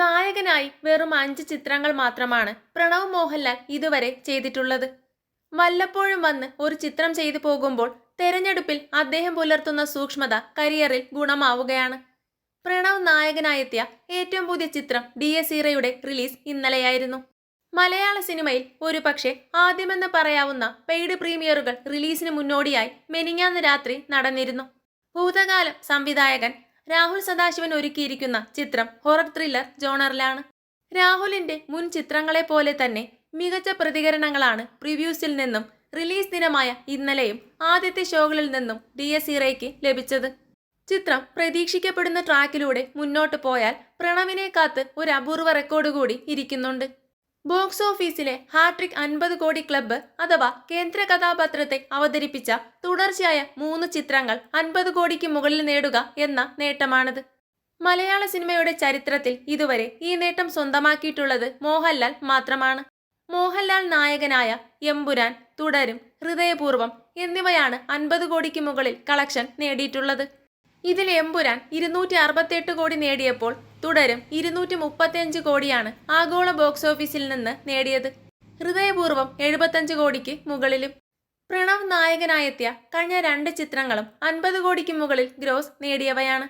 നായകനായി വെറും അഞ്ച് ചിത്രങ്ങൾ മാത്രമാണ് പ്രണവ് മോഹൻലാൽ ഇതുവരെ ചെയ്തിട്ടുള്ളത്. വല്ലപ്പോഴും വന്ന് ഒരു ചിത്രം ചെയ്തു പോകുമ്പോൾ തെരഞ്ഞെടുപ്പിൽ അദ്ദേഹം പുലർത്തുന്ന സൂക്ഷ്മത കരിയറിൽ ഗുണമാവുകയാണ്. പ്രണവ് നായകനായെത്തിയ ഏറ്റവും പുതിയ ചിത്രം ഡി എസ് ഇറയുടെ റിലീസ് ഇന്നലെയായിരുന്നു. മലയാള സിനിമയിൽ ഒരുപക്ഷെ ആദ്യമെന്ന് പറയാവുന്ന പെയ്ഡ് പ്രീമിയറുകൾ റിലീസിന് മുന്നോടിയായി മെനിങ്ങാന്ന് രാത്രി നടന്നിരുന്നു. ഭൂതകാലം സംവിധായകൻ രാഹുൽ സദാശിവൻ ഒരുക്കിയിരിക്കുന്ന ചിത്രം ഹൊറർ ത്രില്ലർ ജോണറിലാണ്. രാഹുലിന്റെ മുൻ ചിത്രങ്ങളെ പോലെ തന്നെ മികച്ച പ്രതികരണങ്ങളാണ് പ്രിവ്യൂസിൽ നിന്നും റിലീസ് ദിനമായ ഇന്നലെയും ആദ്യത്തെ ഷോകളിൽ നിന്നും ഡി എസ് ഇറയ്ക്ക് ലഭിച്ചത്. ചിത്രം പ്രതീക്ഷിക്കപ്പെടുന്ന ട്രാക്കിലൂടെ മുന്നോട്ട് പോയാൽ പ്രണവിനെ കാത്ത് ഒരു അപൂർവ റെക്കോർഡ് കൂടി ഇരിക്കുന്നുണ്ട്. ബോക്സ് ഓഫീസിലെ ഹാട്രിക് അൻപത് കോടി ക്ലബ്ബ് അഥവാ കേന്ദ്ര കഥാപാത്രത്തെ അവതരിപ്പിച്ച തുടർച്ചയായ മൂന്ന് ചിത്രങ്ങൾ അൻപത് കോടിക്ക് മുകളിൽ നേടുക എന്ന നേട്ടമാണിത്. മലയാള സിനിമയുടെ ചരിത്രത്തിൽ ഇതുവരെ ഈ നേട്ടം സ്വന്തമാക്കിയിട്ടുള്ളത് മോഹൻലാൽ മാത്രമാണ്. മോഹൻലാൽ നായകനായ എമ്പുരാൻ തുടരും ഹൃദയപൂർവം എന്നിവയാണ് അൻപത് കോടിക്ക് മുകളിൽ കളക്ഷൻ നേടിയിട്ടുള്ളത്. ഇതിൽ എമ്പുരാൻ ഇരുന്നൂറ്റി അറുപത്തെട്ട് കോടി നേടിയപ്പോൾ തുടരും ഇരുന്നൂറ്റി മുപ്പത്തിയഞ്ച് കോടിയാണ് ആഗോള ബോക്സ് ഓഫീസിൽ നിന്ന് നേടിയത്. ഹൃദയപൂർവം എഴുപത്തഞ്ച് കോടിക്ക് മുകളിലും. പ്രണവ് നായകനായെത്തിയ കഴിഞ്ഞ രണ്ട് ചിത്രങ്ങളും അൻപത് കോടിക്ക് മുകളിൽ ഗ്രോസ് നേടിയവയാണ്.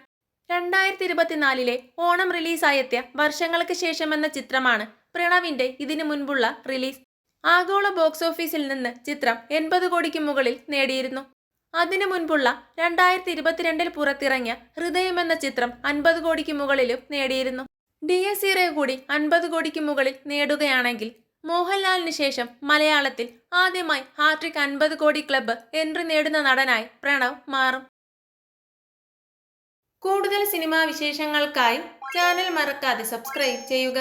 രണ്ടായിരത്തി ഇരുപത്തിനാലിലെ ഓണം റിലീസായെത്തിയ വർഷങ്ങൾക്ക് ശേഷമെന്ന ചിത്രമാണ് പ്രണവിന്റെ ഇതിനു മുൻപുള്ള റിലീസ്. ആഗോള ബോക്സ് ഓഫീസിൽ നിന്ന് ചിത്രം എൺപത് കോടിക്ക് മുകളിൽ നേടിയിരുന്നു. അതിനു മുൻപുള്ള രണ്ടായിരത്തി ഇരുപത്തിരണ്ടിൽ പുറത്തിറങ്ങിയ ഹൃദയം എന്ന ചിത്രം അൻപത് കോടിക്ക് മുകളിലും നേടിയിരുന്നു. ഡി എസ് ഇറെ കൂടി അൻപത് കോടിക്ക് മുകളിൽ നേടുകയാണെങ്കിൽ മോഹൻലാലിന് ശേഷം മലയാളത്തിൽ ആദ്യമായി ഹാട്രിക് അൻപത് കോടി ക്ലബ്ബ് എൻട്രി നേടുന്ന നടനായി പ്രണവ് മാറും. കൂടുതൽ സിനിമാ വിശേഷങ്ങൾക്കായി ചാനൽ മറക്കാതെ സബ്സ്ക്രൈബ് ചെയ്യുക.